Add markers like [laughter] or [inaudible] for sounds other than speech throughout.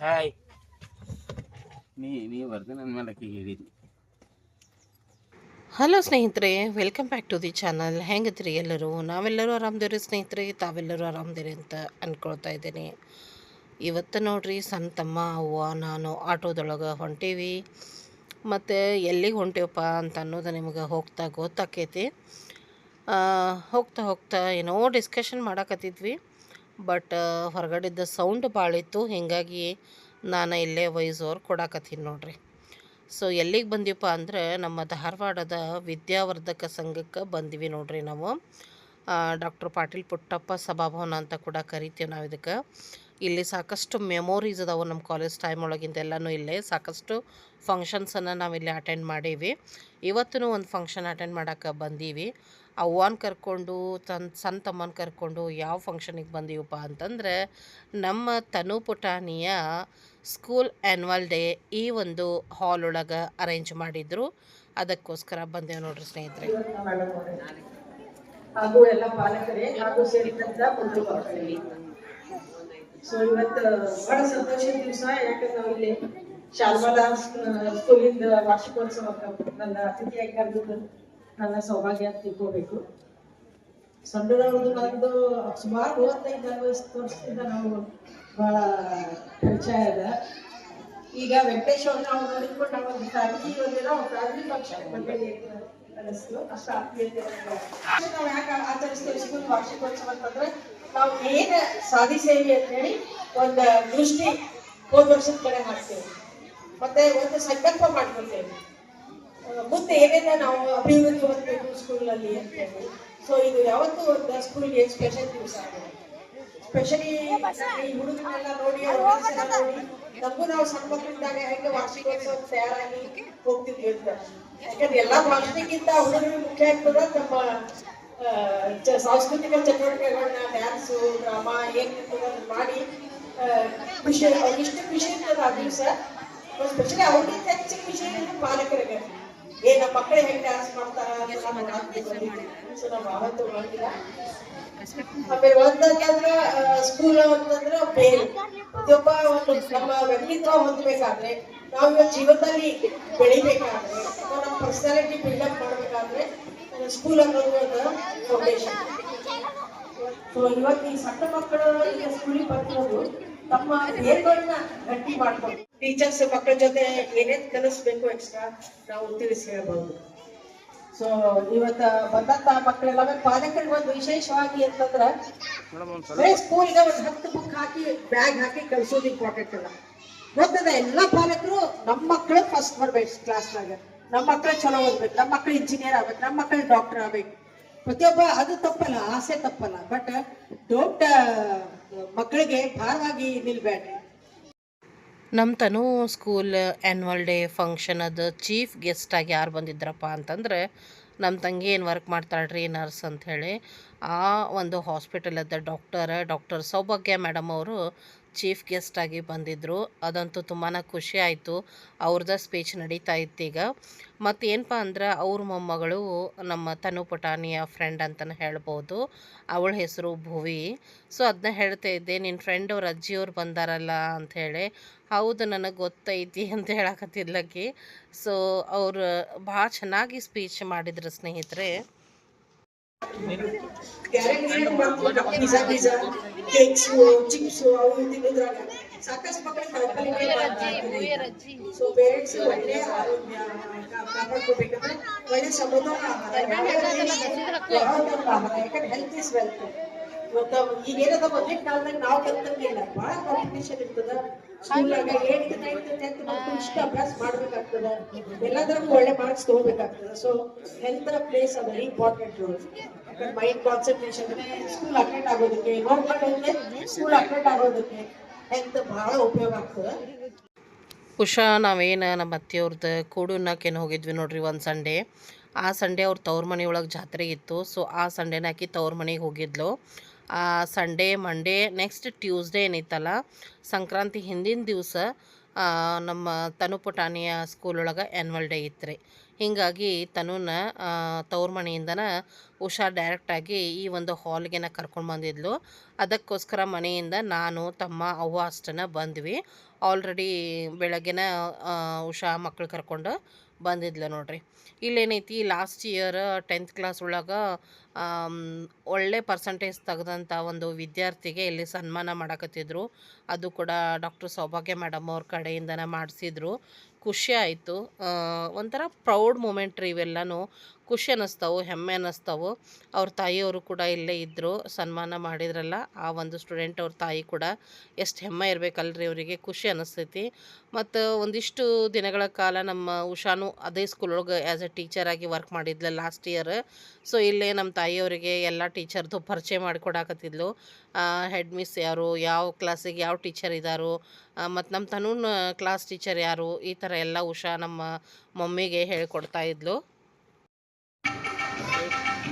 Hi. ನೀ ನೀ ಮೇಲೆ ಹೇಳಿದ್ನಿ ಹಲೋ ಸ್ನೇಹಿತರೆ welcome back to the channel ಹೆಂಗತ್ರಿ ಎಲ್ಲರೂ? ನಾವೆಲ್ಲರೂ ಆರಾಮದಿರಿ ಸ್ನೇಹಿತರೆ? ತಾವೆಲ್ಲರೂ ಆರಾಮದಿರಿ ಅಂತ ಅಂದ್ಕೊಳ್ತಾ ಇದ್ದೀನಿ. ಇವತ್ತು ನೋಡ್ರಿ ಸಣ್ಣ ತಮ್ಮ ಅವ್ವ ನಾನು ಆಟೋದೊಳಗೆ ಹೊಂಟೀವಿ. ಮತ್ತು ಎಲ್ಲಿಗೆ ಹೊಂಟೇವಪ್ಪ ಅಂತ ಅನ್ನೋದು ನಿಮ್ಗೆ ಹೋಗ್ತಾ ಗೊತ್ತಾಕೈತಿ. ಆ, ಹೋಗ್ತಾ ಹೋಗ್ತಾ ಏನೋ ಡಿಸ್ಕಷನ್ ಮಾಡಾಕತ್ತಿದ್ವಿ. ಬಟ್ ಹೊರಗಡೆದ ಸೌಂಡ್ ಭಾಳ ಇತ್ತು. ಹೀಗಾಗಿ ನಾನು ಇಲ್ಲೇ ವಯ್ಸೋರು ಕೊಡಾಕತ್ತೀನಿ ನೋಡ್ರಿ. ಸೊ ಎಲ್ಲಿಗೆ ಬಂದೀವಪ್ಪ ಅಂದ್ರೆ ನಮ್ಮ ಧಾರವಾಡದ ವಿದ್ಯಾವರ್ಧಕ ಸಂಘಕ್ಕೆ ಬಂದ್ವಿ ನೋಡ್ರಿ ನಾವು. ಡಾಕ್ಟರ್ ಪಾಟೀಲ್ ಪುಟ್ಟಪ್ಪ ಸಭಾಭವನ ಅಂತ ಕೂಡ ಕರಿತೀವಿ ನಾವು ಇದಕ್ಕೆ. ಇಲ್ಲಿ ಸಾಕಷ್ಟು ಮೆಮೊರೀಸ್ ಅದಾವೆ ನಮ್ಮ ಕಾಲೇಜ್ ಟೈಮ್ ಒಳಗಿಂದ ಎಲ್ಲನೂ ಇಲ್ಲೇ. ಸಾಕಷ್ಟು ಫಂಕ್ಷನ್ಸನ್ನು ನಾವಿಲ್ಲಿ ಅಟೆಂಡ್ ಮಾಡೀವಿ. ಇವತ್ತೂ ಒಂದು ಫಂಕ್ಷನ್ ಅಟೆಂಡ್ ಮಾಡೋಕೆ ಬಂದೀವಿ. ಅವ್ವನ ಕರ್ಕೊಂಡು ತನ್ನ ಸಣ್ಣ ತಮ್ಮನ ಕರ್ಕೊಂಡು ಯಾವ ಫಂಕ್ಷನಿಗೆ ಬಂದೀವಪ್ಪ ಅಂತಂದ್ರೆ, ನಮ್ಮ ತನು ಪುಟಾಣಿಯ ಸ್ಕೂಲ್ ಆ್ಯನ್ವಲ್ ಡೇ ಈ ಒಂದು ಹಾಲ್ ಒಳಗೆ ಅರೇಂಜ್ ಮಾಡಿದ್ರು. ಅದಕ್ಕೋಸ್ಕರ ಬಂದೇವು ನೋಡ್ರಿ ಸ್ನೇಹಿತರೆ. ಹಾಗೂ ಎಲ್ಲ ಪಾಲಕರೇ ಹಾಗೂ ಸೇರಿದಂತ ಬಂಧು ಬಾಂಧವರೇ. ಸೊ ಇವತ್ತು ಬಹಳ ಸಂತೋಷದ ದಿವಸ, ಯಾಕಂದ್ರೆ ನಾವು ಇಲ್ಲಿ ಶಾಲ್ಮಲಾ ಸ್ಕೂಲಿಂದ ವಾರ್ಷಿಕೋತ್ಸವ ನನ್ನ ಅತಿಥಿಯಾಗಿ ಕರೆದಿದ್ದು. ನನ್ನ ಸೌಭಾಗ್ಯ ಅಂತ ತಿಳ್ಕೋಬೇಕು. ಸಣ್ಣದವ್ರದ್ದು ನಂದು ಸುಮಾರು ಮೂವತ್ತೈದು, ನಲವತ್ತು ವರ್ಷದಿಂದ ನಾವು ಬಹಳ ಪರಿಚಯ ಅದ. ಈಗ ವೆಂಕಟೇಶ್ ಅವ್ರನ್ನ ಅವ್ರು ನೋಡಿಕೊಂಡು ನಾವು ಒಂದು ಫ್ಯಾಮಿಲಿ ಒಂದಿನ ಫ್ಯಾಮಿಲಿ ಅನಿಸ್ತು ಅಷ್ಟು ಆತ್ಮೀಯತೆ ನಾವು ಯಾಕೆ ಆಚರಿಸ್ತೀವಿ ಸ್ಕೂಲ್ ವಾರ್ಷಿಕೋತ್ಸವ ಅಂತಂದ್ರೆ ನಾವು ಏನ್ ಸಾಧಿಸೇವಿ ಅಂತ ಹೇಳಿ ಒಂದು ದೃಷ್ಟಿ ಹೋದ ವರ್ಷದ ಕಡೆ ಮಾಡ್ತೇವೆ. ಮತ್ತೆ ಒಂದು ಸಂಕಲ್ಪ ಮಾಡ್ಕೊಳ್ತೇವೆ ಮುಂದೆ ಏನೇನ ನಾವು ಅಭಿವೃದ್ಧಿ ಹೊಂದಬೇಕು ಸ್ಕೂಲ್ ಅಲ್ಲಿ ಸೊ ಇದು ಯಾವತ್ತೂ ಒಂದು ಸ್ಕೂಲ್ಗೆ ಸ್ಪೆಷಲ್ ದಿವಸ ಸ್ಪೆಷಲಿ ಈ ಹುಡುಗನೆಲ್ಲ ನೋಡಿ ನೋಡಿ, ನಮಗೂ ನಾವು ಸಣ್ಣ ಮಕ್ಕಳಿದ್ದಾಗ ಹೆಂಗೆ ವಾರ್ಷಿಕೋತ್ಸವ ತಯಾರಾಗಿ ಹೋಗ್ತಿದ್ವಿ ಅಂತ ಯಾಕಂದ್ರೆ ಎಲ್ಲಾ ಭಾಷಣಕ್ಕಿಂತ ಹುಡುಗರಿಗೆ ಮುಖ್ಯ ಆಗ್ತದ. ನಮ್ಮ ಸಾಂಸ್ಕೃತಿಕ ಚಟುವಟಿಕೆಗಳನ್ನ ಡ್ಯಾನ್ಸ್ ಡ್ರಾಮಾ ಏನ್ ಇರ್ತದ ಅದನ್ನ ಮಾಡಿ ಖುಷಿ ಅವ್ರಿಷ್ಟು ಖುಷಿ ಇರ್ತದ ಆ ದಿವಸ. ಸ್ಪೆಷಲಿ ಅವ್ರಿಗಿಂತ ಹೆಚ್ಚಿನ ವಿಷಯ ಪಾಲಕರಿಗೆ. ಏ ನಮ್ಮ ಮಕ್ಕಳು ಹೆಂಗ್ ಡ್ಯಾನ್ಸ್ ಮಾಡ್ತಾರ ಸೊ ನಾವು ಯಾವತ್ತೂ ಮಾಡಿಲ್ಲ ಆಮೇಲೆ ಒಂದಂದ್ರೆ ಸ್ಕೂಲ್ ಅಂತಂದ್ರೆ ಬೇರೆ ಪ್ರತಿಯೊಬ್ಬ ಒಂದು ನಮ್ಮ ವ್ಯಕ್ತಿತ್ವ ಹೊಂದಬೇಕಾದ್ರೆ ನಾವು ಇವತ್ತು ಜೀವನದಲ್ಲಿ ಬೆಳಿಬೇಕಾದ್ರೆ ಅಥವಾ ನಮ್ಮ ಪರ್ಸನಾಲಿಟಿ ಬಿಲ್ಡಪ್ ಮಾಡ್ಬೇಕಾದ್ರೆ ಸ್ಕೂಲ್ ಅನ್ನೋದು ಒಂದು ಫೌಂಡೇಶನ್ ಸೊ ಇವತ್ತು ಈ ಸಣ್ಣ ಮಕ್ಕಳು ಈಗ ಸ್ಕೂಲಿಗೆ ಬರ್ತಿರೋದು ತಮ್ಮ ಬೇರ್ಗಳನ್ನ ಗಟ್ಟಿ ಮಾಡ್ಕೊಂಡು. ಟೀಚರ್ಸ್ ಮಕ್ಕಳ ಜೊತೆ ಏನೇನ್ ಕಲಿಸ್ಬೇಕು ಎಕ್ಸ್ಟ್ರಾ ನಾವು ತಿಳಿಸಿ ಹೇಳ್ಬಹುದು ಸೊ ಇವತ್ತ ಬಂದಂತ ಮಕ್ಕಳೆಲ್ಲ ಪಾಲಕರಿಗೆ ಒಂದು ವಿಶೇಷವಾಗಿ ಅಂತಂದ್ರ ಸ್ಕೂಲ್ ಸ್ಕೂಲ್ಗೆ ಒಂದು ಹತ್ತು ಬುಕ್ ಹಾಕಿ ಬ್ಯಾಗ್ ಹಾಕಿ ಕಳ್ಸೋದು ಇಂಪಾರ್ಟೆಂಟ್ ಅಲ್ಲ. ಗೊತ್ತದ ಎಲ್ಲಾ ಪಾಲಕರು ನಮ್ಮ ಮಕ್ಕಳು ಫಸ್ಟ್ ಬರ್ಬೇಕು ಕ್ಲಾಸ್ನಾಗ ನಮ್ಮ ಮಕ್ಕಳು ಚಲೋ ಓದ್ಬೇಕು ನಮ್ಮ ಮಕ್ಕಳು ಇಂಜಿನಿಯರ್ ಆಗ್ಬೇಕು ನಮ್ಮ ಮಕ್ಕಳು ಡಾಕ್ಟರ್ ಆಗ್ಬೇಕು. ಪ್ರತಿಯೊಬ್ಬ ಅದು ತಪ್ಪಲ್ಲ ಆಸೆ ತಪ್ಪಲ್ಲ. ಬಟ್ ಡೋಂಟ್ ಮಕ್ಕಳಿಗೆ ಭಾರವಾಗಿ ನಿಲ್ಬೇಡ್ರಿ ನಮ್ಮ Tanu school annual day function ಅದು ಚೀಫ್ ಆಗಿ ಯಾರು ಬಂದಿದ್ರಪ್ಪ ಅಂತಂದ್ರೆ ನಮ್ಮ ತಂಗಿ ಏನು ವರ್ಕ್ ಮಾಡ್ತಾಳ್ರಿ ನರ್ಸ್ ಅಂಥೇಳಿ ಆ ಒಂದು ಹಾಸ್ಪಿಟಲದ ಡಾಕ್ಟರ್ ಡಾಕ್ಟರ್ ಸೌಭಾಗ್ಯ ಮೇಡಮ್ ಅವರು ಚೀಫ್ ಗೆಸ್ಟಾಗಿ ಬಂದಿದ್ದರು ಅದಂತೂ ತುಂಬಾ ಖುಷಿ ಆಯಿತು. ಅವ್ರದ್ದ ಸ್ಪೀಚ್ ನಡೀತಾ ಇತ್ತು ಈಗ ಮತ್ತು ಏನಪ್ಪ ಅಂದ್ರೆ ಅವ್ರ ಮೊಮ್ಮಗಳು ನಮ್ಮ ತನು ಪುಟಾಣಿಯ ಫ್ರೆಂಡ್ ಅಂತಲೇ ಹೇಳ್ಬೋದು. ಅವಳ ಹೆಸರು ಭುವಿ. ಸೊ ಅದನ್ನ ಹೇಳ್ತಾ ಇದ್ದೆ ನಿನ್ನ ಫ್ರೆಂಡ್ ಅವ್ರ ಅಜ್ಜಿಯವ್ರು ಬಂದಾರಲ್ಲ ಅಂಥೇಳಿ ಹೌದು, ನನಗೆ ಗೊತ್ತೈತಿ [laughs] ಅಂತ ಹೇಳಕತ್ತಿದ್ಲಕ್ಕಿ ಸೊ ಅವರು ಭಾಳ ಚೆನ್ನಾಗಿ ಸ್ಪೀಚ್ ಮಾಡಿದ್ರು ಸ್ನೇಹಿತರೆ. ಕೇಕ್ಸ್ ಚಿಪ್ಸ್ ಅವು ತಿನ್ನೋದ್ರಾಗ ಸಾಕಷ್ಟು ಮಕ್ಕಳು ಸೊ ಪೇರೆಂಟ್ಸ್ ಒಳ್ಳೆ ಆರೋಗ್ಯ ಕಾಪಾಡ್ಕೋಬೇಕಂದ್ರೆ ಒಳ್ಳೆ ಯಾಕಂದ್ರೆ ಹೆಲ್ತ್ ಇಸ್ ವೆಲ್ತ್ ಈಗ ಏನದ ಮೊದಲಿನ ಕಾಲದಾಗ ನಾವು ಕಲ್ತಂಗಿಲ್ಲ ಬಹಳ ಕಾಂಪಿಟೇಷನ್ ಇರ್ತದ ಸ್ಕೂಲಾಗ ಏಟ್ ನೈನ್ತ್ ಟೆಂತ್ ಮಕ್ಕಳು ಇಷ್ಟ ಅಭ್ಯಾಸ ಮಾಡ್ಬೇಕಾಗ್ತದ ಎಲ್ಲದಕ್ಕೂ ಒಳ್ಳೆ ಮಾರ್ಕ್ಸ್ ತಗೋಬೇಕಾಗ್ತದ ಸೊ ಹೆಲ್ತ್ ಪ್ಲೇಸ್ ಅದ important role mind concentration school attend ಆಗೋದಕ್ಕೆ ನೋಡ್ಕೊಂಡ್ರೆ ಸ್ಕೂಲ್ ಅಟೆಂಡ್ ಆಗೋದಕ್ಕೆ ಹೆಲ್ತ್ ಬಹಳ ಉಪಯೋಗ ಆಗ್ತದೆ. ಉಷಾ, ನಾವೇನು ನಮ್ಮ ಅತ್ತೆಯವ್ರದ್ದು ಕೂಡುನ್ನಕ್ಕೇನು ಹೋಗಿದ್ವಿ ನೋಡ್ರಿ ಒಂದು ಸಂಡೇ. ಆ ಸಂಡೇ ಅವ್ರ ತವ್ರ ಮನೆಯೊಳಗೆ ಜಾತ್ರೆ ಇತ್ತು. ಸೊ ಆ ಸಂಡೇನ ಆಕಿ ತವ್ರ ಮನೆಗೆ ಹೋಗಿದ್ಲು. ಆ ಸಂಡೇ ಮಂಡೇ ನೆಕ್ಸ್ಟ್ ಟ್ಯೂಸ್ಡೇ ಏನಿತ್ತಲ್ಲ ಸಂಕ್ರಾಂತಿ ಹಿಂದಿನ ದಿವಸ ನಮ್ಮ ತನು ಪುಟಾಣಿಯ ಸ್ಕೂಲ್ ಒಳಗೆ ಆ್ಯನ್ವಲ್ ಡೇ ಇತ್ತು ರೀ ಹೀಗಾಗಿ ತನುನ ತವ್ರ ಮನೆಯಿಂದನ ಉಷಾ ಡೈರೆಕ್ಟಾಗಿ ಈ ಒಂದು ಹಾಲ್ಗೆನ ಕರ್ಕೊಂಡು ಬಂದಿದ್ಲು. ಅದಕ್ಕೋಸ್ಕರ ಮನೆಯಿಂದ ನಾನು, ತಮ್ಮ, ಅವ್ವ ಅಷ್ಟನ್ನು ಬಂದ್ವಿ. ಆಲ್ರೆಡಿ ಬೆಳಗ್ಗೆನ ಉಷಾ ಮಕ್ಳು ಕರ್ಕೊಂಡು ಬಂದಿದ್ಲು ನೋಡ್ರಿ. ಇಲ್ಲೇನೈತಿ ಲಾಸ್ಟ್ ಇಯರ್ ಟೆಂತ್ ಕ್ಲಾಸ್ ಒಳಗೆ ಒಳ್ಳೆ ಪರ್ಸಂಟೇಜ್ ತೆಗೆದಂಥ ಒಂದು ವಿದ್ಯಾರ್ಥಿಗೆ ಇಲ್ಲಿ ಸನ್ಮಾನ ಮಾಡಕತ್ತಿದ್ರು. ಅದು ಕೂಡ ಡಾಕ್ಟರ್ ಸೌಭಾಗ್ಯ ಮೇಡಮ್ ಅವ್ರ ಕಡೆಯಿಂದನೇ ಮಾಡಿಸಿದ್ರು. ಖುಷಿ ಆಯಿತು. ಒಂಥರ ಪ್ರೌಡ್ ಮೂಮೆಂಟ್ ರೀ ಇವೆಲ್ಲನೂ. ಖುಷಿ ಅನ್ನಿಸ್ತಾವು ಹೆಮ್ಮೆ ಅನ್ನಿಸ್ತಾವು ಅವ್ರ ತಾಯಿಯವರು ಕೂಡ ಇಲ್ಲೇ ಇದ್ದರು ಸನ್ಮಾನ ಮಾಡಿದ್ರಲ್ಲ, ಆ ಒಂದು ಸ್ಟೂಡೆಂಟ್ ಅವ್ರ ತಾಯಿ ಕೂಡ ಎಷ್ಟು ಹೆಮ್ಮೆ ಇರಬೇಕಲ್ರಿ ಅವರಿಗೆ, ಖುಷಿ ಅನ್ನಿಸ್ತೈತಿ ಮತ್ತು ಒಂದಿಷ್ಟು ದಿನಗಳ ಕಾಲ ನಮ್ಮ ಉಷಾನು ಅದೇ ಸ್ಕೂಲೊಳಗೆ ಆ್ಯಸ್ ಎ ಆಗಿ ವರ್ಕ್ ಮಾಡಿದ್ಲ ಲಾಸ್ಟ್ ಇಯರ್ ಸೊ ಇಲ್ಲೇ ನಮ್ಮ ತಾಯಿಯವರಿಗೆ ಎಲ್ಲ ಟೀಚರ್ದು ಪರಿಚಯ ಮಾಡಿಕೊಡಾಕತ್ತಿದ್ಲು. ಹೆಡ್ ಮಿಸ್ ಯಾರು, ಯಾವ ಕ್ಲಾಸಿಗೆ ಯಾವ ಟೀಚರ್ ಇದ್ದಾರೋ ಮತ್ತು ನಮ್ಮ ತನೂನ್ ಕ್ಲಾಸ್ ಟೀಚರ್ ಯಾರು, ಈ ಥರ ಎಲ್ಲ ಉಷಾ ನಮ್ಮ ಮಮ್ಮಿಗೆ ಹೇಳ್ಕೊಡ್ತಾ ಇದ್ಲು.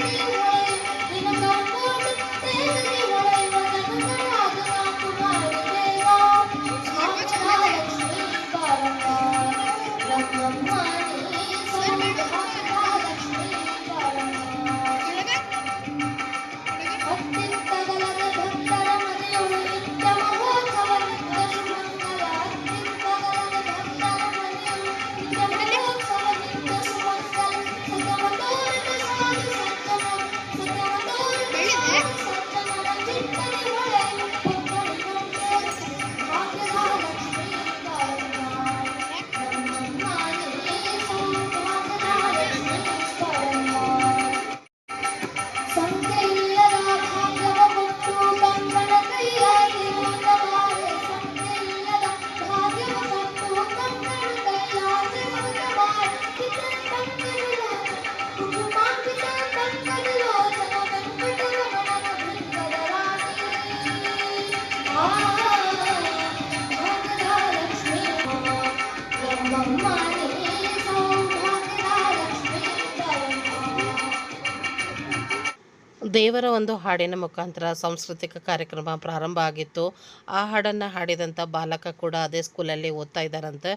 ತೇಜನಿ ಹೊಳೆ ದೇವರ ಒಂದು ಹಾಡಿನ ಮುಖಾಂತರ ಸಾಂಸ್ಕೃತಿಕ ಕಾರ್ಯಕ್ರಮ ಪ್ರಾರಂಭ ಆಗಿತ್ತು. ಆ ಹಾಡನ್ನು ಹಾಡಿದಂಥ ಬಾಲಕ ಕೂಡ ಅದೇ ಸ್ಕೂಲಲ್ಲಿ ಓದ್ತಾ ಇದ್ದಾರಂತೆ.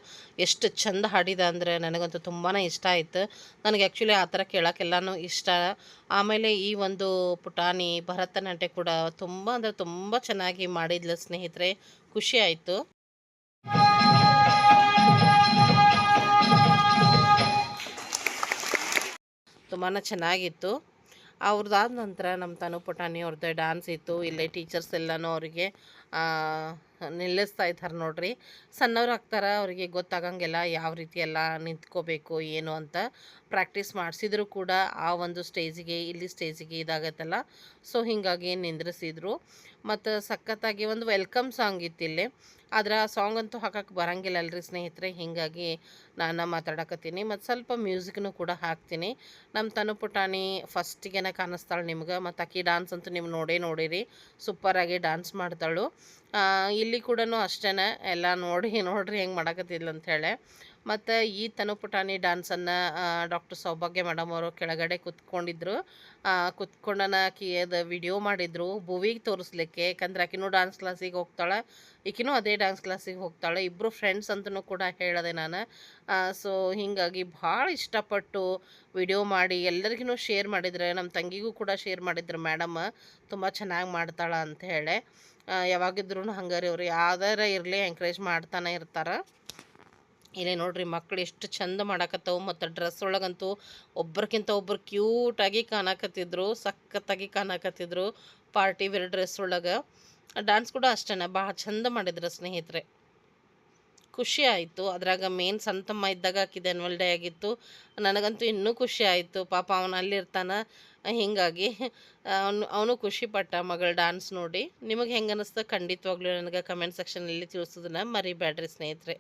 ಎಷ್ಟು ಚಂದ ಹಾಡಿದ ಅಂದರೆ ನನಗಂತೂ ತುಂಬಾ ಇಷ್ಟ ಆಯಿತು. ನನಗೆ ಆ್ಯಕ್ಚುಲಿ ಆ ಥರ ಕೇಳೋಕ್ಕೆಲ್ಲನೂ ಇಷ್ಟ. ಆಮೇಲೆ ಈ ಒಂದು ಪುಟಾಣಿ, ಭರತನಾಟ್ಯ ಕೂಡ ತುಂಬ ಅಂದರೆ ತುಂಬ ಚೆನ್ನಾಗಿ ಮಾಡಿದ್ಲು ಸ್ನೇಹಿತರೆ. ಖುಷಿ ಆಯಿತು. ತುಂಬಾ ಚೆನ್ನಾಗಿತ್ತು. ಅವ್ರದ್ದಾದ ನಂತರ ನಮ್ಮ ತನು ಪುಟಾಣಿ ಅವ್ರದ್ದೇ ಡ್ಯಾನ್ಸ್ ಇತ್ತು ಇಲ್ಲೇ ಟೀಚರ್ಸ್ ಎಲ್ಲನೂ ಅವರಿಗೆ ನಿಲ್ಲಿಸ್ತಾ ಇದ್ದಾರೆ ನೋಡ್ರಿ. ಸಣ್ಣವ್ರು ಹಾಕ್ತಾರೆ ಅವರಿಗೆ ಗೊತ್ತಾಗಂಗೆಲ್ಲ ಯಾವ ರೀತಿ ಎಲ್ಲ ನಿಂತ್ಕೋಬೇಕು, ಏನು ಅಂತ ಪ್ರಾಕ್ಟೀಸ್ ಮಾಡಿಸಿದ್ರು ಕೂಡ ಆ ಒಂದು ಸ್ಟೇಜಿಗೆ ಇಲ್ಲಿ ಸ್ಟೇಜಿಗೆ ಇದಾಗತ್ತಲ್ಲ. ಸೊ ಹೀಗಾಗಿ ನಿಂದ್ರಿಸಿದ್ರು. ಮತ್ತು ಸಖತ್ತಾಗಿ ಒಂದು ವೆಲ್ಕಮ್ ಸಾಂಗ್ ಇತ್ತು ಇಲ್ಲಿ. ಆದ್ರೆ ಆ ಸಾಂಗ್ ಅಂತೂ ಹಾಕಕ್ಕೆ ಬರಂಗಿಲ್ಲ ಅಲ್ರಿ ಸ್ನೇಹಿತರೆ, ಹೀಗಾಗಿ ನಾನು ಮಾತಾಡಕತ್ತೀನಿ. ಮತ್ತು ಸ್ವಲ್ಪ ಮ್ಯೂಸಿಕ್ನು ಕೂಡ ಹಾಕ್ತೀನಿ. ನಮ್ಮ ತನು ಪುಟಾಣಿ ಫಸ್ಟಿಗೆನ ಕಾಣಿಸ್ತಾಳೆ ನಿಮ್ಗೆ. ಮತ್ತು ಆಕಿ ಡಾನ್ಸ್ ಅಂತೂ ನೀವು ನೋಡೇ ನೋಡಿರಿ. ಸೂಪರಾಗಿ ಡಾನ್ಸ್ ಮಾಡ್ತಾಳು. ಇಲ್ಲಿ ಕೂಡ ಅಷ್ಟೇ ಎಲ್ಲ ನೋಡಿ ನೋಡ್ರಿ ಹೆಂಗೆ ಮಾಡಕತ್ತಿದ್ಲು ಅಂಥೇಳಿ ಮತ್ತು ಈ ತನು ಪುಟಾಣಿ ಡ್ಯಾನ್ಸನ್ನು ಡಾಕ್ಟರ್ ಸೌಭಾಗ್ಯ ಮೇಡಮ್ ಅವರು ಕೆಳಗಡೆ ಕುತ್ಕೊಂಡಿದ್ರು. ಕುತ್ಕೊಂಡನ ಆಕಿ ಅದು ವಿಡಿಯೋ ಮಾಡಿದರು. ಭುವಿಗೆ ತೋರಿಸ್ಲಿಕ್ಕೆ, ಯಾಕಂದ್ರೆ ಆಕಿನೂ ಡ್ಯಾನ್ಸ್ ಕ್ಲಾಸಿಗೆ ಹೋಗ್ತಾಳೆ, ಈಕಿನೂ ಅದೇ ಡ್ಯಾನ್ಸ್ ಕ್ಲಾಸಿಗೆ ಹೋಗ್ತಾಳೆ. ಇಬ್ಬರು ಫ್ರೆಂಡ್ಸ್ ಅಂತಲೂ ಕೂಡ ಹೇಳಿದೆ ನಾನು. ಸೊ, ಹೀಗಾಗಿ ಭಾಳ ಇಷ್ಟಪಟ್ಟು ವಿಡಿಯೋ ಮಾಡಿ ಎಲ್ಲರಿಗೂ ಶೇರ್ ಮಾಡಿದರೆ ನಮ್ಮ ತಂಗಿಗೂ ಕೂಡ ಶೇರ್ ಮಾಡಿದ್ರು, ಮೇಡಮ್, ತುಂಬ ಚೆನ್ನಾಗಿ ಮಾಡ್ತಾಳೆ ಅಂತ ಹೇಳಿ. ಯಾವಾಗಿದ್ರೂ ಹಂಗಾರಿ ಅವರು, ಯಾವ್ದಾರ ಇರಲಿ ಎಂಕರೇಜ್ ಮಾಡ್ತಾನೆ ಇರ್ತಾರೆ. ಇಲ್ಲೇ ನೋಡ್ರಿ ಮಕ್ಳು ಎಷ್ಟು ಚಂದ ಮಾಡಾಕತ್ತವು, ಮತ್ತು ಡ್ರೆಸ್ ಒಳಗಂತೂ ಒಬ್ರಕ್ಕಿಂತ ಒಬ್ರು ಕ್ಯೂಟಾಗಿ ಕಾಣಕತ್ತಿದ್ರು, ಸಖತ್ತಾಗಿ ಕಾಣಕತ್ತಿದ್ರು ಪಾರ್ಟಿ ವೇರ್ ಡ್ರೆಸ್ ಒಳಗೆ. ಡ್ಯಾನ್ಸ್ ಕೂಡ ಅಷ್ಟೇ ಭಾಳ ಚಂದ ಮಾಡಿದ್ರು ಸ್ನೇಹಿತರೆ. ಖುಷಿ ಆಯಿತು, ಅದ್ರಾಗ ಮೇನ್ ಸಂತಮ್ಮ ಇದ್ದಾಗ ಆಕಿದ ಆ್ಯನ್ವಲ್ ಡೇ ಆಗಿತ್ತು. ನನಗಂತೂ ಇನ್ನೂ ಖುಷಿ ಆಯಿತು, ಪಾಪ ಅವನು ಅಲ್ಲಿರ್ತಾನೆ, ಹೀಗಾಗಿ ಅವನು ಅವನು ಖುಷಿ ಪಟ್ಟ ಮಗಳ ಡ್ಯಾನ್ಸ್ ನೋಡಿ. ನಿಮಗೆ ಹೆಂಗೆ ಅನ್ನಿಸ್ತು ಖಂಡಿತವಾಗ್ಲೂ ನನಗೆ ಕಮೆಂಟ್ ಸೆಕ್ಷನಲ್ಲಿ ತಿಳಿಸೋದನ್ನ ಮರಿಬೇಡ್ರಿ ಸ್ನೇಹಿತರೆ.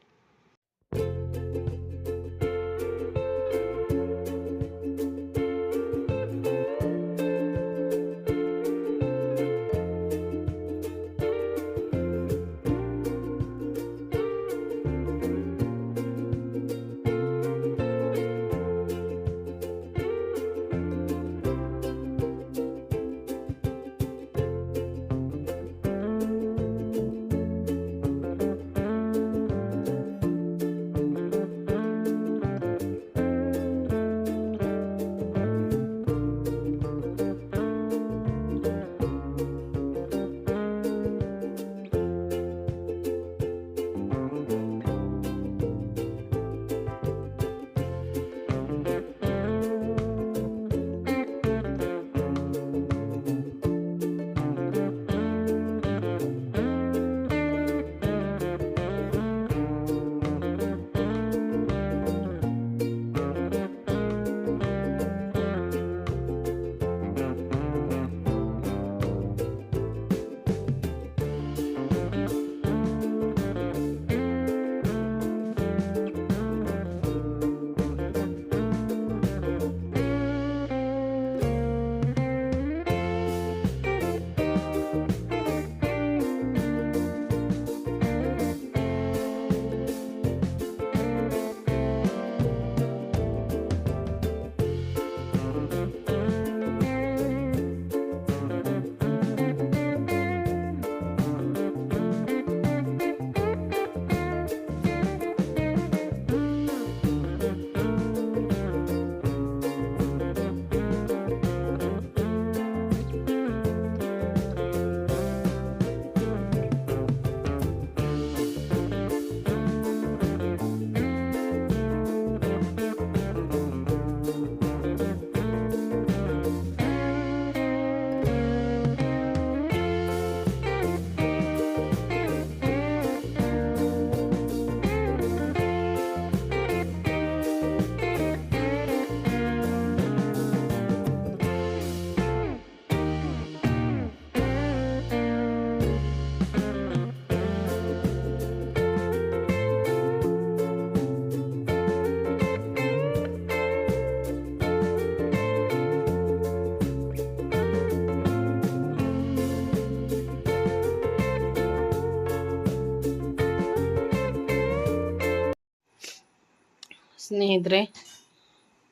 ಸ್ನೇಹಿತರೆ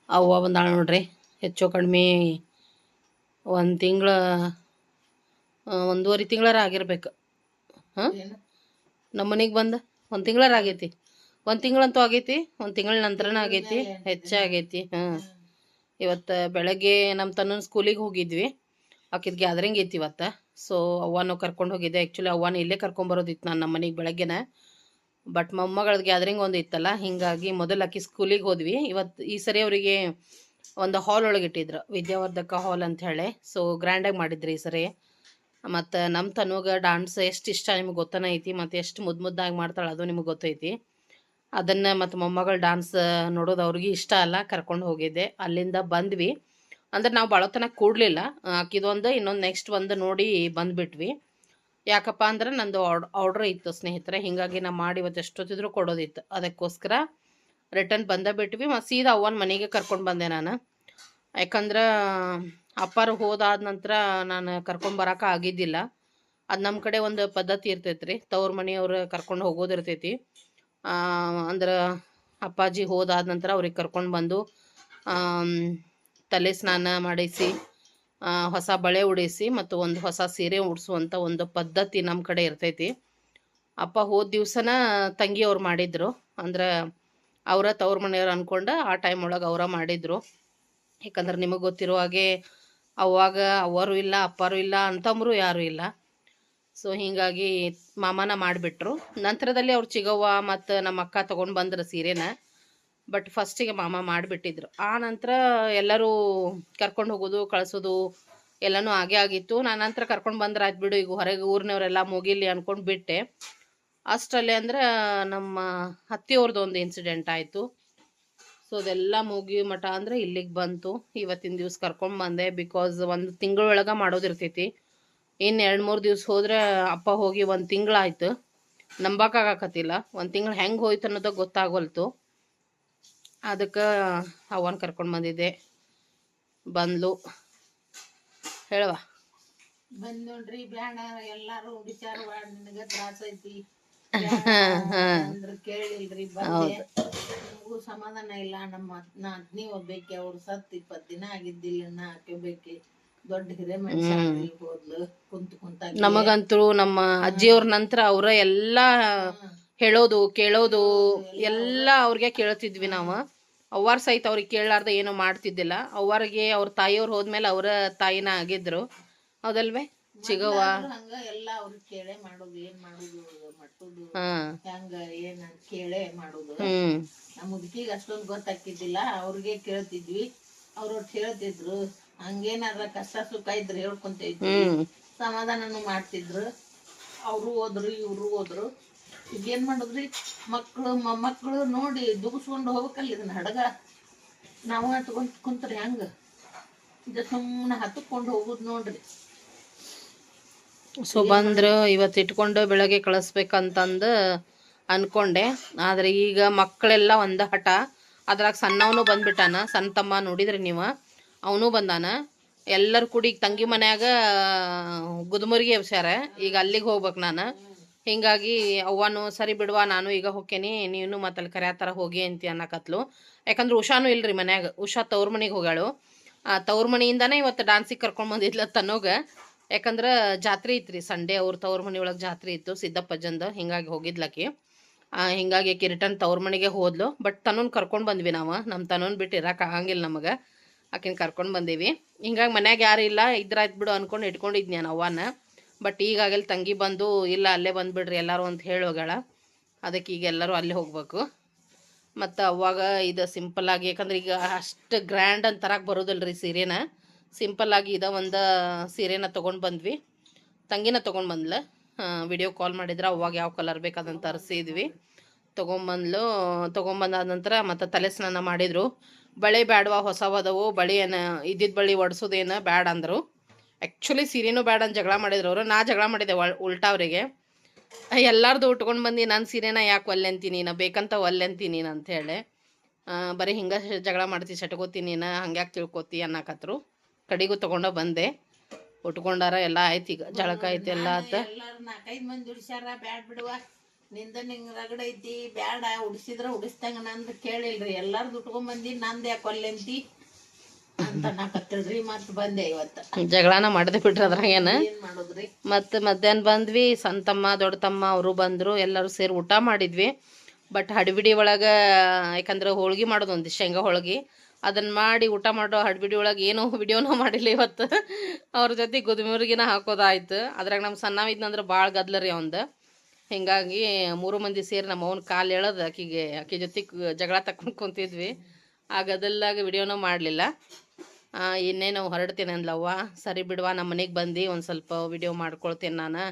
ಅವ್ವ ಬಂದಾಳ ನೋಡ್ರಿ. ಹೆಚ್ಚು ಕಡಿಮೆ ಒಂದು ತಿಂಗಳ ಒಂದೂವರೆ ತಿಂಗಳಾರ ಆಗಿರ್ಬೇಕು. ಹಾಂ? ನಮ್ಮ ಮನೆಗೆ ಬಂದ ಒಂದು ತಿಂಗಳಾರ ಆಗೈತಿ. ಒಂದು ತಿಂಗಳಂತೂ ಆಗೈತಿ ಒಂದು ತಿಂಗಳ ನಂತರನ ಆಗೈತಿ ಹೆಚ್ಚಾಗೈತಿ ಹಾಂ. ಇವತ್ತು ಬೆಳಗ್ಗೆ ನಮ್ಮ ತನ್ನ ಸ್ಕೂಲಿಗೆ ಹೋಗಿದ್ವಿ. ಆಕಿದ್ ಗ್ಯಾದರಿಂಗ್ ಐತಿ ಇವತ್ತು. ಸೊ ಅವ್ವನೂ ಕರ್ಕೊಂಡು ಹೋಗಿದ್ದೆ. ಆ್ಯಕ್ಚುಲಿ ಅವ್ವನ ಇಲ್ಲೇ ಕರ್ಕೊಂಬರೋದಿತ್ತು ನಾನು ನಮ್ಮ ಮನೆಗೆ ಬೆಳಗ್ಗೆನ. ಬಟ್ ಮೊಮ್ಮಗಳ ಗ್ಯಾದರಿಂಗ್ ಒಂದು ಇತ್ತಲ್ಲ, ಹಿಂಗಾಗಿ ಮೊದಲು ಆಕಿ ಸ್ಕೂಲಿಗೆ ಹೋದ್ವಿ. ಇವತ್ತು ಈ ಸರಿ ಅವರಿಗೆ ಒಂದು ಹಾಲ್ ಒಳಗೆ ಇಟ್ಟಿದ್ರು, ವಿದ್ಯಾವರ್ಧಕ ಹಾಲ್ ಅಂತ ಹೇಳಿ. ಸೊ ಗ್ರ್ಯಾಂಡಾಗಿ ಮಾಡಿದ್ರಿ ಈ ಸರಿ. ಮತ್ತು ನಮ್ಮ ತನುಗ ಡಾನ್ಸ್ ಎಷ್ಟು ಇಷ್ಟ ನಿಮ್ಗೆ ಗೊತ್ತನ ಐತಿ ಮತ್ತು ಎಷ್ಟು ಮುದ್ದು ಮುದ್ದಾಗಿ ಮಾಡ್ತಾಳೆ ಅದು ನಿಮಗೆ ಗೊತ್ತೈತಿ. ಅದನ್ನು ಮತ್ತು ಮೊಮ್ಮಗಳ ಡಾನ್ಸ್ ನೋಡೋದು ಅವ್ರಿಗೆ ಇಷ್ಟ ಅಲ್ಲ, ಕರ್ಕೊಂಡು ಹೋಗಿದ್ದೆ. ಅಲ್ಲಿಂದ ಬಂದ್ವಿ. ಅಂದ್ರೆ ನಾವು ಭಾಳ ಕೂಡಲಿಲ್ಲ. ಆಕಿದೊಂದು ಇನ್ನೊಂದು ನೆಕ್ಸ್ಟ್ ಒಂದು ನೋಡಿ ಬಂದುಬಿಟ್ವಿ. ಯಾಕಪ್ಪ ಅಂದ್ರೆ ನಂದು ಆರ್ಡ್ರ್ ಇತ್ತು ಸ್ನೇಹಿತರೆ, ಹಿಂಗಾಗಿ ನಾ ಮಾಡಿ ಇವತ್ತು ಎಷ್ಟೊತ್ತಿದ್ರು ಕೊಡೋದಿತ್ತು. ಅದಕ್ಕೋಸ್ಕರ ರಿಟರ್ನ್ ಬಂದ ಬಿಟ್ವಿ ಮತ್ತು ಸೀದಾ ಅವ್ವನ ಮನೆಗೆ ಕರ್ಕೊಂಡು ಬಂದೆ ನಾನು. ಯಾಕಂದ್ರೆ ಅಪ್ಪಾರು ಹೋದಾದ ನಂತರ ನಾನು ಕರ್ಕೊಂಬರಕ್ಕೆ ಆಗಿದ್ದಿಲ್ಲ. ಅದು ನಮ್ಮ ಕಡೆ ಒಂದು ಪದ್ಧತಿ ಇರ್ತೈತೆ ರೀ ತವ್ರ ಮನೆಯವ್ರು ಕರ್ಕೊಂಡು ಹೋಗೋದಿರ್ತೈತಿ ಅಂದ್ರೆ ಅಪ್ಪಾಜಿ ಹೋದಾದ ನಂತರ ಅವ್ರಿಗೆ ಕರ್ಕೊಂಡು ಬಂದು ತಲೆ ಸ್ನಾನ ಮಾಡಿಸಿ ಹೊಸ ಬಳೆ ಉಡಿಸಿ ಮತ್ತು ಒಂದು ಹೊಸ ಸೀರೆ ಉಡಿಸುವಂಥ ಒಂದು ಪದ್ಧತಿ ನಮ್ಮ ಕಡೆ ಇರ್ತೈತಿ. ಅಪ್ಪ ಹೋದ ದಿವಸನ ತಂಗಿಯವ್ರು ಮಾಡಿದ್ರು. ಅಂದ್ರೆ ಅವರ ತವ್ರ ಮನೆಯವ್ರು ಅನ್ಕೊಂಡು ಆ ಟೈಮ್ ಒಳಗೆ ಅವರ ಮಾಡಿದ್ರು. ಯಾಕಂದ್ರೆ ನಿಮಗೆ ಗೊತ್ತಿರೋ ಹಾಗೆ ಅವಾಗ ಅವರು ಇಲ್ಲ, ಅಪ್ಪರು ಇಲ್ಲ ಅಂತಮ್ರು ಯಾರು ಇಲ್ಲ. ಸೊ ಹೀಗಾಗಿ ಮಾಮನ ಮಾಡಿಬಿಟ್ರು. ನಂತರದಲ್ಲಿ ಅವ್ರು ಚಿಗವ್ವ ಮತ್ತು ನಮ್ಮ ಅಕ್ಕ ತೊಗೊಂಡು ಬಂದ್ರು ಸೀರೆನ. ಬಟ್ ಫಸ್ಟಿಗೆ ಮಾಮ ಮಾಡಿಬಿಟ್ಟಿದ್ರು. ಆ ನಂತರ ಎಲ್ಲರೂ ಕರ್ಕೊಂಡು ಹೋಗೋದು, ಕಳಿಸೋದು ಎಲ್ಲನೂ ಆಗೇ ಆಗಿತ್ತು. ನಾನು ನಂತರ ಕರ್ಕೊಂಡು ಬಂದ್ರೆ ಆಯ್ತು ಬಿಡು, ಈಗ ಹೊರಗೆ ಊರಿನವರೆಲ್ಲ ಮುಗಿಲಿ ಅಂದ್ಕೊಂಡು ಬಿಟ್ಟೆ. ಅಷ್ಟರಲ್ಲಿ ಅಂದ್ರೆ ನಮ್ಮ ಹತ್ತಿಯವ್ರದ್ದು ಒಂದು ಇನ್ಸಿಡೆಂಟ್ ಆಯಿತು. ಸೊ ಅದೆಲ್ಲ ಮುಗಿ ಮಠ ಅಂದರೆ ಇಲ್ಲಿಗೆ ಬಂತು. ಇವತ್ತಿನ ದಿವ್ಸ ಕರ್ಕೊಂಡು ಬಂದೆ ಬಿಕಾಸ್ ಒಂದು ತಿಂಗಳೊಳಗೆ ಮಾಡೋದಿರ್ತೈತಿ ಇನ್ನು ಎರಡು ಮೂರು ದಿವ್ಸ ಹೋದರೆ ಅಪ್ಪ ಹೋಗಿ ಒಂದು ತಿಂಗಳಾಯ್ತು ನಂಬಕ್ಕಾಗಕತ್ತಿಲ್ಲ ಒಂದು ತಿಂಗಳು ಹೆಂಗೆ ಹೋಯ್ತು ಅನ್ನೋದು ಗೊತ್ತಾಗವಲ್ತು ಅದಕ್ಕೆ ಅವನ್ ಕರ್ಕೊಂಡು ಬಂದಿದ್ದೆ. ಬಂದ್ಲು. ಹೇಳುವ? ಬಂದ್ ನೋಡ್ರಿ ಬ್ಯಾಡ ಎಲ್ಲಾರು ವಿಚಾರ ಮಾಡಿ ನಿನಗ ತ್ರಾಸ ಐತಿ. [laughs] ಅಂದ್ರ ಕೇಳಿಲ್ರಿ ಬಂದೆ. ನಮಗೂ ಸಮಾಧಾನ ಇಲ್ಲ ನಮ್ಮ ನಾದ್ನಿ ಒಬ್ಬಾಕಿ ಅವ್ರು ಸತ್ ಇಪ್ಪತ್ ದಿನ ಆಗಿದ್ದಿಲ್ಲ ನಾ ಹಾಕಬೇಕಿ ದೊಡ್ಡ ಹಿರೇ ಮನುಷ್ಯ ಹೋದ್ಲು ಕುಂತ ಕುಂತ ನಮಗಂತೂ ನಮ್ಮ ಅಜ್ಜಿಯವ್ರ ನಂತರ ಅವರ ಎಲ್ಲ ಹೇಳೋದು ಕೇಳೋದು ಎಲ್ಲ ಅವ್ರಿಗೆ ಕೇಳ್ತಿದ್ವಿ ನಾವು. ಅವ್ವಾರ ಸಹಿತ ಅವ್ರಿಗೆ ಕೇಳಲಾರ್ದ ಏನೋ ಮಾಡ್ತಿದ್ದಿಲ್ಲ. ಅವ್ವಾರಿಗೆ ಅವ್ರ ತಾಯಿಯವ್ರು ಹೋದ್ಮೇಲೆ ಅವರ ತಾಯಿನ ಆಗಿದ್ರು. ಹೌದಲ್ವೇ? ಚಿಗವ್ವ. ಹಂಗ ಎಲ್ಲ ಅವ್ರಿಗೆ ಕೇಳೇ ಮಾಡುದು ಏನ್ ಮಾಡುದು ಮಟ್ಟುದು ಹಾ. ಹೆಂಗ ಏನ್ ಅಂತ ಕೇಳೇ ಮಾಡುದು. ಹ್ಮ್. ನಮ್ಮ ಮುದುಕಿಗೆ ಅಷ್ಟೊಂದು ಗೊತ್ತಾಕಿದ್ದಿಲ್ಲ ಅವ್ರಿಗೆ ಕೇಳ್ತಿದ್ವಿ. ಅವ್ರು ಹೇಳ್ತಿದ್ರು ಹಂಗೇನಾರ ಕಷ್ಟ ಸುಖ ಇದ್ರೆ ಹೇಳ್ಕೊಂತ ಇದ್ವಿ. ಸಮಾಧಾನನು ಮಾಡ್ತಿದ್ರು. ಅವರು ಹೋದ್ರು ಇವ್ರು ಹೋದ್ರು. ಈಗ ಮಾಡೋದ್ರಿ? ಮಕ್ಳು ಮೊಮ್ಮಕ್ಳು ನೋಡಿ ದುಗಿಸ್ಕೊಂಡು ಹೋಗ್ಬೇಕಲ್ಲ ಇದನ್ನ ಹಡಗ. ನಾವು ತಗೊಂಡ್ ಕುಂತ್ರಿ ಹೆಂಗ? ಇದು ಸುಮ್ಮನೆ ಹತ್ಕೊಂಡು ಹೋಗುದು ನೋಡ್ರಿ. ಸೊ ಬಂದ್ರು ಇವತ್ತು ಇಟ್ಕೊಂಡು ಬೆಳಗ್ಗೆ ಕಳಿಸ್ಬೇಕಂತಂದು ಅನ್ಕೊಂಡೆ. ಆದ್ರೆ ಈಗ ಮಕ್ಕಳೆಲ್ಲ ಒಂದ ಹಠ. ಅದ್ರಾಗ ಸಣ್ಣವನು ಬಂದ್ಬಿಟ್ಟಾನ, ಸಣ್ಣ ತಮ್ಮ ನೋಡಿದ್ರಿ ನೀವು? ಅವನು ಬಂದಾನ. ಎಲ್ಲರೂ ಕೂಡಿ ತಂಗಿ ಮನ್ಯಾಗ, ಗುದ್ಮುರ್ಗಿ ಎಬ್ಸ್ಯಾರ. ಈಗ ಅಲ್ಲಿಗೆ ಹೋಗ್ಬೇಕು ನಾನು. ಹಿಂಗಾಗಿ ಅವ್ವನು, ಸರಿ ಬಿಡುವ, ನಾನು ಈಗ ಹೋಗ್ತೇನೆ ನೀನು ಮತ್ತೆ ಅಲ್ಲಿ ಕರ್ಯಾತಾರ ಹೋಗಿ ಅಂತ ಅನ್ನಕತ್ಲು. ಯಾಕಂದ್ರೆ ಉಷಾನು ಇಲ್ರಿ ಮನ್ಯಾಗ. ಉಷಾ ತವ್ರ ಮನೆಗೆ ಆ ತವ್ರ ಮನೆಯಿಂದಾನೇ ಇವತ್ತು ಡಾನ್ಸಿಗೆ ಕರ್ಕೊಂಡು ಬಂದಿದ್ಲ ತನ್ನೋಗ ಯಾಕಂದ್ರೆ ಜಾತ್ರೆ ಇತ್ರಿ ಸಂಡೇ ಅವ್ರ ತವ್ರ ಮನೆ ಒಳಗೆ ಜಾತ್ರೆ ಇತ್ತು, ಸಿದ್ದಪ್ಪಜ್ಜಂದ. ಹಿಂಗಾಗಿ ಹೋಗಿದ್ಲಕಿ. ಹಿಂಗಾಗಿ ಕಿರಿಟನ್ ರಿಟರ್ನ್ ತವ್ರ ಮನೆಗೆ ಹೋದ್ಲು. ಬಟ್ ತನ್ನನ್ ಕರ್ಕೊಂಡು ಬಂದ್ವಿ ನಾವು. ನಮ್ಮ ತನ್ನನ್ ಬಿಟ್ಟು ಇರಕ್ಕೆ ಆಗಂಗಿಲ್ಲ ನಮಗೆ. ಆಕಿನ ಕರ್ಕೊಂಡು ಬಂದೀವಿ. ಹಿಂಗಾಗಿ ಮನ್ಯಾಗ ಯಾರು ಇಲ್ಲ, ಇದ್ರಾಯ್ತು ಬಿಡು ಅನ್ಕೊಂಡು ಇಟ್ಕೊಂಡಿದ್ನಿ ನಾನು ಅವ್ವನ ಬಟ್ ಈಗಾಗಲೇ ತಂಗಿ ಬಂದು, ಇಲ್ಲ, ಅಲ್ಲೇ ಬಂದುಬಿಡ್ರಿ ಎಲ್ಲರೂ ಅಂತ ಹೇಳಿ ಹೋಗ್ಯಾಳ. ಅದಕ್ಕೆ ಈಗ ಎಲ್ಲರೂ ಅಲ್ಲೇ ಹೋಗ್ಬೇಕು. ಮತ್ತು ಅವಾಗ ಇದು ಸಿಂಪಲ್ ಆಗಿ, ಯಾಕಂದ್ರೆ ಈಗ ಅಷ್ಟು ಗ್ರ್ಯಾಂಡ್ ಅಂತ ತರಕ್ಕೆ ಬರೋದಿಲ್ಲ ರೀ ಸೀರೆನ. ಸಿಂಪಲ್ ಆಗಿ ಇದ ಒಂದು ಸೀರೆನ ತೊಗೊಂಡು ಬಂದ್ವಿ. ತಂಗಿನ ತೊಗೊಂಡು ಬಂದ್ಲ. ವಿಡಿಯೋ ಕಾಲ್ ಮಾಡಿದ್ರೆ ಅವಾಗ ಯಾವ ಕಲರ್ ಬೇಕಾದಂತ ತರಿಸಿದ್ವಿ ತೊಗೊಂಬಂದ್ಲು ತೊಗೊಂಬಂದಾದ ನಂತರ ಮತ್ತು ತಲೆ ಸ್ನಾನ ಮಾಡಿದರು. ಬಳೆ ಬೇಡವಾ ಹೊಸವಾದವು ಬಳಿ ಏನು ಇದ್ದಿದ್ದ ಬಳಿ ಒಡ್ಸೋದೇನು ಬ್ಯಾಡ ಅಂದರು. ಆ್ಯಕ್ಚುಲಿ ಸೀರೆನೂ ಬೇಡ ಅಂತ ಜಗಳ ಮಾಡಿದ್ರು ಅವರು. ನಾ ಜಗಳ ಮಾಡಿದೆ ಉಲ್ಟಾ ಅವರಿಗೆ. ಎಲ್ಲಾರ್ದು ಉಟ್ಕೊಂಡು ಬಂದು, ನಾನು ಸೀರೆನ ಯಾಕೆ ಒಲ್ಲೆ ಅಂತೀನಿ ನಾ ಬೇಕಂತ ಒಲ್ಲೆ ಅಂತೀನಿ ನೀನು ಅಂತೇಳಿ ಬರೀ ಹಿಂಗೆ ಜಗಳ ಮಾಡ್ತಿ ಸಟ್ಕೋತೀನಿ ನಾ ಹಂಗ್ಯಾಕೆ ತಿಳ್ಕೊತಿ ಅನ್ನಕತ್ರು. ಕಡೆಗೂ ತೊಗೊಂಡ ಬಂದೆ. ಉಟ್ಕೊಂಡಾರ ಎಲ್ಲ ಆಯ್ತು, ಈಗ ಜಳಕ ಐತಿ ಎಲ್ಲ ಆತ. ನಾಲ್ಕೈದು ಮಂದಿ ಉಡ್ಸ್ಯಾರ, ಬ್ಯಾಡ್ ಬಿಡುವ. ನಿಂದ ನಿಂಗೆ ರಗಡ ಐತಿ, ಬ್ಯಾಡ, ಉಡಿಸಿದ್ರ ಉಡಿಸ್ದಂಗ ನಂದು ಕೇಳಿಲ್ರಿ. ಎಲ್ಲಾರ್ದು ಉಟ್ಕೊಂಡ್ ಬಂದಿ, ನಂದು ಯಾಕೆ ಒಲ್ಲೆಂತಿ ಅಂತ ನಾಕತ್ತಳ್ರಿ ಮತ್ ಬಂದೆ ಇವತ್ತ ಜಗಳನ ಮಾಡದೆ ಬಿಟ್ರಿ ಅದ್ರಾಗೇನ ಮತ್ತು ಮಧ್ಯಾಹ್ನ ಬಂದ್ವಿ ಸಣ್ಣ ತಮ್ಮ ದೊಡ್ಡ ತಮ್ಮ ಅವರು ಬಂದ್ರು ಎಲ್ಲರೂ ಸೇರಿ ಊಟ ಮಾಡಿದ್ವಿ. ಬಟ್ ಹಡಿಬಿಡಿ ಒಳಗ ಯಾಕಂದ್ರೆ ಹೋಳ್ಗಿ ಮಾಡೋದು ಒಂದು ಶೇಂಗಾ ಹೋಳ್ಗಿ. ಅದನ್ನ ಮಾಡಿ ಊಟ ಮಾಡೋ ಹಡಿಬಿಡಿ ಒಳಗೆ ಏನೋ ವಿಡಿಯೋನೂ ಮಾಡಿಲ್ಲ ಇವತ್ತು. ಅವ್ರ ಜೊತೆ ಗುದುಮುರ್ಗಿನ ಹಾಕೋದಾಯ್ತು. ಅದ್ರಾಗ ನಮ್ಮ ಸಣ್ಣ ಇದ್ನಂದ್ರೆ ಭಾಳ ಗದ್ಲ ರೀ ಅವಂದು. ಹಿಂಗಾಗಿ ಮೂರು ಮಂದಿ ಸೇರಿ ನಮ್ಮ ಅವನ ಕಾಲು ಎಳದು ಆಕಿಗೆ ಆಕೆ ಜೊತೆ ಜಗಳ ತಕೊಂಡು ಕುಂತಿದ್ವಿ. ಆ ಗದಲ್ಲಾಗ ವಿಡಿಯೋನೂ ಮಾಡಲಿಲ್ಲ. ಇನ್ನೇನು ಹೊರಡ್ತೀನಿ ಅಂದ್ಲವ್ವ. ಸರಿ ಬಿಡುವ ನಮ್ಮ ಮನೆಗೆ ಬಂದು ಒಂದು ಸ್ವಲ್ಪ ವಿಡಿಯೋ ಮಾಡ್ಕೊಳ್ತೀನಿ ನಾನು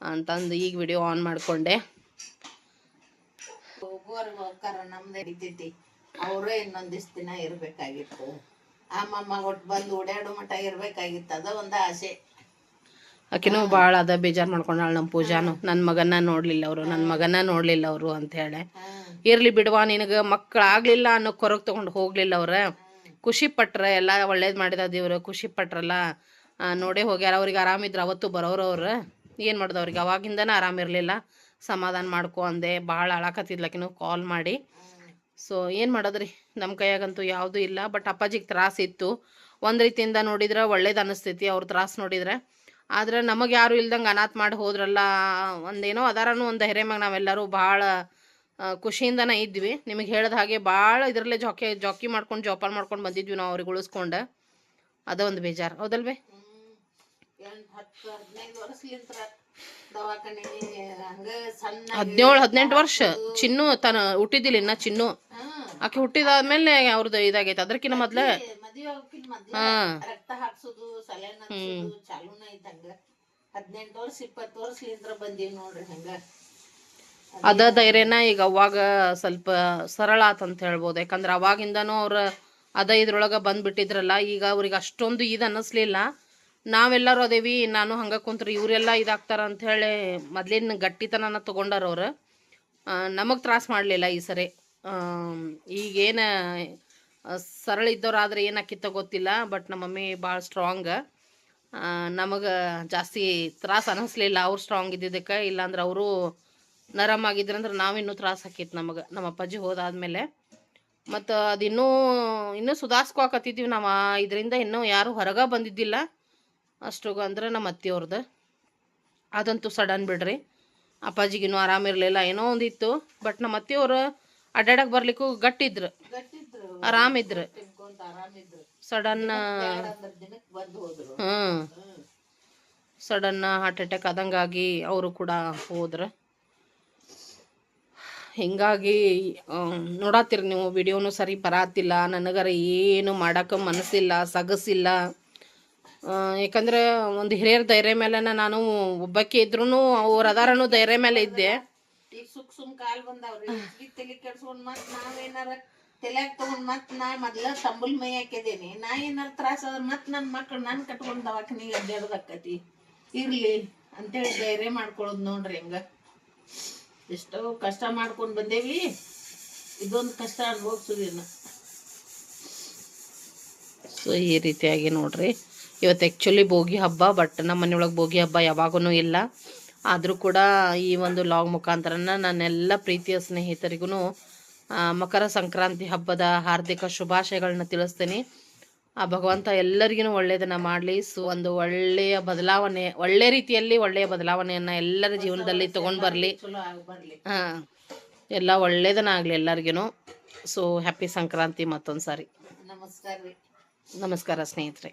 ಅಂತಂದು ಈಗ ವಿಡಿಯೋ ಆನ್ ಮಾಡಿಕೊಂಡೆ. ಅವರು ಇನ್ನೊಂದಿಷ್ಟು ದಿನ ಇರಬೇಕಾಗಿತ್ತು. ಆ ಮೊಮ್ಮ ಒಟ್ಟು ಬಂದು ಓಡಾಡೋ ಮಟ ಇರಬೇಕಾಗಿತ್ತು ಅದ ಒಂದ ಆಸೆ. ಆಕಿನೂ ಭಾಳ ಅದ ಬೇಜಾರು ಮಾಡ್ಕೊಂಡಾಳ ನಮ್ಮ ಪೂಜಾನು. ನನ್ನ ಮಗನ ನೋಡ್ಲಿಲ್ಲ ಅವರು ನನ್ನ ಮಗನ ನೋಡ್ಲಿಲ್ಲ ಅವರು ಅಂತ ಹೇಳಿ ಇರ್ಲಿ ಬಿಡುವ ನಿನಗೆ ಮಕ್ಕಳಾಗ್ಲಿಲ್ಲ ಅನ್ನೋ ಕೊರಗೆ ತಗೊಂಡು ಹೋಗ್ಲಿಲ್ಲ ಅವ್ರ. ಖುಷಿ ಪಟ್ರೆ, ಎಲ್ಲ ಒಳ್ಳೇದು ಮಾಡಿದ ದೇವ್ರು, ಖುಷಿ ಪಟ್ರಲ್ಲ. ನೋಡೇ ಹೋಗ್ಯಾರ ಅವ್ರಿಗೆ ಆರಾಮಿದ್ರು ಅವತ್ತು ಬರೋರು ಅವ್ರು. ಏನು ಮಾಡ್ದೆ ಅವ್ರಿಗೆ? ಅವಾಗಿಂದನೇ ಆರಾಮಿರಲಿಲ್ಲ ಸಮಾಧಾನ ಮಾಡ್ಕೊ ಅಂದೆ ಭಾಳ ಅಳಕತ್ತಿದ್ಲಕಿನೂ ಕಾಲ್ ಮಾಡಿ. ಸೊ ಏನು ಮಾಡೋದ್ರಿ? ನಮ್ಮ ಕೈಯಾಗಂತೂ ಯಾವುದೂ ಇಲ್ಲ ಬಟ್ ಅಪ್ಪಾಜಿಗೆ ತ್ರಾಸ ಇತ್ತು. ಒಂದು ರೀತಿಯಿಂದ ನೋಡಿದ್ರೆ ಒಳ್ಳೇದು ಅನ್ನಿಸ್ತೈತಿ ಅವ್ರ ತ್ರಾಸ ನೋಡಿದ್ರೆ. ಆದ್ರೆ ನಮಗೆ ಯಾರು ಇಲ್ದಂಗೆ ಅನಾಥ ಮಾಡಿ ಹೋದ್ರಲ್ಲ, ಒಂದೇನೋ ಅದಾರನೂ ಒಂದು ಹೆರೆಮ್ಯಾಗ ನಾವೆಲ್ಲರೂ ಭಾಳ ಖುಷಿಯಿಂದನೇ ಇದ್ವಿ. ನಿಮಗೆ ಹೇಳಿದ ಹಾಗೆ ಭಾಳ ಇದರಲ್ಲೇ ಜಾಕಿ ಜಾಕಿ ಮಾಡ್ಕೊಂಡು ಜೋಪಾನ ಮಾಡ್ಕೊಂಡು ಬಂದಿದ್ವಿ ನಾವು ಅವ್ರಿಗೆ ಉಳಿಸ್ಕೊಂಡು. ಅದ ಒಂದು ಬೇಜಾರು. ಹೌದಲ್ವೇ? ಹದಿನೇಳು ಹದಿನೆಂಟು ವರ್ಷ. ಚಿನ್ನು ತನ್ನ ಹುಟ್ಟಿದ್ದಿಲ್ಲ ಇನ್ನ ಚಿನ್ನು. ಆಕೆ ಹುಟ್ಟಿದಾದ್ಮೇಲೆ ಅವ್ರದ್ದು ಇದಾಗೈತೆ. ಅದಕ್ಕಿಂತ ಮೊದ್ಲ ಹಾ. ಹದಿನೆಂಟು ವರ್ಷ ಇಪ್ಪತ್ತು ವರ್ಷ ಬಂದೀವಿ ನೋಡ್ರಿ ಹಂಗ. ಅದ ಧೈರ್ಯನ ಈಗ ಅವಾಗ ಸ್ವಲ್ಪ ಸರಳ ಆತಂತ ಹೇಳ್ಬೋದು. ಯಾಕಂದ್ರೆ ಅವಾಗಿಂದನೂ ಅವ್ರ ಅದ ಇದ್ರೊಳಗೆ ಬಂದ್ಬಿಟ್ಟಿದ್ರಲ್ಲ, ಈಗ ಅವ್ರಿಗೆ ಅಷ್ಟೊಂದು ಇದು ಅನ್ನಿಸ್ಲಿಲ್ಲ. ನಾವೆಲ್ಲರೂ ಅದೇವಿ, ನಾನು ಹಂಗೆ ಕುಂತ್ರು ಇವರೆಲ್ಲ ಇದಾಗ್ತಾರ ಅಂತ ಹೇಳಿ ಮೊದ್ಲಿನ ಗಟ್ಟಿತನನ ತೊಗೊಂಡಾರ ಅವ್ರು. ನಮಗೆ ತ್ರಾಸ ಮಾಡಲಿಲ್ಲ ಈ ಸರಿ. ಈಗೇನು ಸರಳ ಇದ್ದವ್ರಾದ್ರೆ ಏನಾಕಿತ್ತ ಗೊತ್ತಿಲ್ಲ, ಬಟ್ ನಮ್ಮ ಮಮ್ಮಿ ಭಾಳ ಸ್ಟ್ರಾಂಗ್ ನಮಗೆ ಜಾಸ್ತಿ ತ್ರಾಸ ಅನ್ನಿಸ್ಲಿಲ್ಲ, ಅವ್ರು ಸ್ಟ್ರಾಂಗ್ ಇದ್ದಿದ್ದಕ್ಕೆ. ಇಲ್ಲಾಂದ್ರೆ ಅವರು ನರಮ್ ಆಗಿದ್ರಂದ್ರೆ ನಾವಿನ್ನೂ ತ್ರಾಸ ಆಕಿತ್ತು ನಮಗ, ನಮ್ಮ ಅಪ್ಪಾಜಿ ಹೋದಾದ್ಮೇಲೆ. ಮತ್ತು ಅದಿನ್ನೂ ಇನ್ನೂ ಸುಧಾರ್ಸ್ಕೊಕತ್ತಿದ್ವಿ ನಾವು ಇದರಿಂದ ಇನ್ನೂ ಯಾರು ಹೊರಗೆ ಬಂದಿದ್ದಿಲ್ಲ. ಅಷ್ಟು ಅಂದ್ರೆ ನಮ್ಮ ಅತ್ತೆಯವ್ರದ್ದು ಅದಂತೂ ಸಡನ್ ಬಿಡ್ರಿ. ಅಪ್ಪಾಜಿಗಿನ್ನೂ ಆರಾಮಿರಲಿಲ್ಲ ಏನೋ ಒಂದಿತ್ತು. ಬಟ್ ನಮ್ಮ ಅತ್ತೆಯವರು ಅಡ್ಡಾಡಕ್ಕೆ ಬರ್ಲಿಕ್ಕೂ ಗಟ್ಟಿದ್ರು. ಆರಾಮಿದ್ರು ಸಡನ್, ಹ್ಮ್. ಸಡನ್ ಹಾರ್ಟ್ ಅಟ್ಯಾಕ್ ಆದಂಗಾಗಿ ಅವರು ಕೂಡ ಹೋದ್ರು. ಹಿಂಗಾಗಿ ನೋಡತ್ತೀರಿ ನೀವು ವಿಡಿಯೋನು ಸರಿ ಬರಾತಿಲ್ಲ, ನನಗರ ಏನು ಮಾಡೋಕೆ ಮನಸ್ಸಿಲ್ಲ, ಸಗಸಿಲ್ಲ. ಯಾಕಂದ್ರೆ ಒಂದು ಹಿರಿಯರ ಧೈರ್ಯ ಮೇಲೆ ನಾನು ಒಬ್ಬಕ್ಕೆ ಇದ್ರೂ ಅವ್ರ ಅದಾರನು ಧೈರ್ಯ ಮೇಲೆ ಇದ್ದೆ. ತಲ್ಯಾಗ ತಗೊಂಡ್ ಮತ್ ನಾ ಮೊದ್ಲ ತಂಬುಲ್ ಮೈ ಹಾಕಿದೇನಿ ನಾ ಏನಾರ ತ್ರಾಸ ಆದ್ರ ಮತ್ ನನ್ ಮಕ್ಳು ನನ್ ಕಟ್ಕೊಂಡ್ ದವಾಖಾನಿಗೆ ಅಡ್ಡಾಡೋದಾಕತಿ ಇರ್ಲಿ, ಅಂತೇಳಿ ಧೈರ್ಯ ಮಾಡ್ಕೊಳ್ಳೋದು ನೋಡ್ರಿ ಹಂಗ. ಎಷ್ಟೋ ಕಷ್ಟ ಮಾಡ್ಕೊಂಡು ಬಂದೇವಿ. ಇದೊಂದು ಕಷ್ಟ ಅನ್ಭೋಗ್ಸುದೇನ ಸೊ ಈ ರೀತಿಯಾಗಿ ನೋಡ್ರಿ. ಇವತ್ತು ಆ್ಯಕ್ಚುಲಿ ಭೋಗಿ ಹಬ್ಬ ಬಟ್ ನಮ್ಮ ಮನೆಯೊಳಗೆ ಭೋಗಿ ಹಬ್ಬ ಯಾವಾಗೂ ಇಲ್ಲ. ಆದರೂ ಕೂಡ ಈ ಒಂದು ಲಾಗ್ ಮುಖಾಂತರನ ನನ್ನೆಲ್ಲ ಪ್ರೀತಿಯ ಸ್ನೇಹಿತರಿಗೂ ಮಕರ ಸಂಕ್ರಾಂತಿ ಹಬ್ಬದ ಹಾರ್ದಿಕ ಶುಭಾಶಯಗಳನ್ನ ತಿಳಿಸ್ತೀನಿ. ಆ ಭಗವಂತ ಎಲ್ಲರಿಗೂ ಒಳ್ಳೆಯದನ್ನು ಮಾಡಲಿ. ಸೊ ಒಂದು ಒಳ್ಳೆಯ ಬದಲಾವಣೆ ಒಳ್ಳೆ ರೀತಿಯಲ್ಲಿ ಒಳ್ಳೆಯ ಬದಲಾವಣೆಯನ್ನು ಎಲ್ಲರ ಜೀವನದಲ್ಲಿ ತೊಗೊಂಡು ಬರಲಿ. ಹಾಂ ಎಲ್ಲ ಒಳ್ಳೆಯದನ್ನ ಆಗಲಿ ಎಲ್ಲರಿಗೂ ಸೊ ಹ್ಯಾಪಿ ಸಂಕ್ರಾಂತಿ ಮತ್ತೊಂದು ಸಾರಿ ನಮಸ್ಕಾರ ನಮಸ್ಕಾರ ಸ್ನೇಹಿತರೆ.